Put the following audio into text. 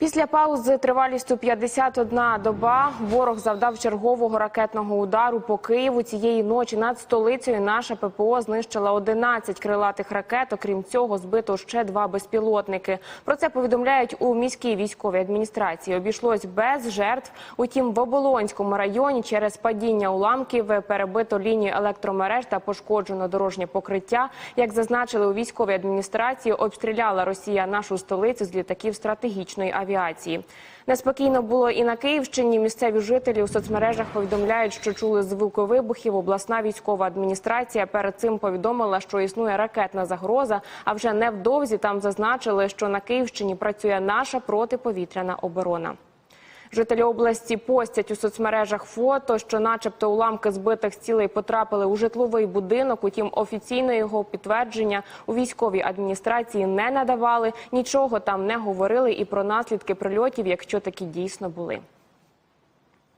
Після паузи тривалістю 51 доба ворог завдав чергового ракетного удару по Києву. Цієї ночі над столицею наша ППО знищила 11 крилатих ракет. Окрім цього, збито ще два безпілотники. Про це повідомляють у міській військовій адміністрації. Обійшлось без жертв. Утім, в Оболонському районі через падіння уламків перебито лінію електромереж та пошкоджено дорожнє покриття. Як зазначили у військовій адміністрації, обстріляла Росія нашу столицю з літаків стратегічної авіації. Неспокійно було і на Київщині. Місцеві жителі у соцмережах повідомляють, що чули звуки вибухів. Обласна військова адміністрація перед цим повідомила, що існує ракетна загроза. А вже невдовзі там зазначили, що на Київщині працює наша протиповітряна оборона. Жителі області постять у соцмережах фото, що, начебто, уламки збитих цілей потрапили у житловий будинок. Утім, офіційно його підтвердження у військовій адміністрації не надавали, нічого там не говорили і про наслідки прильотів, якщо такі дійсно були.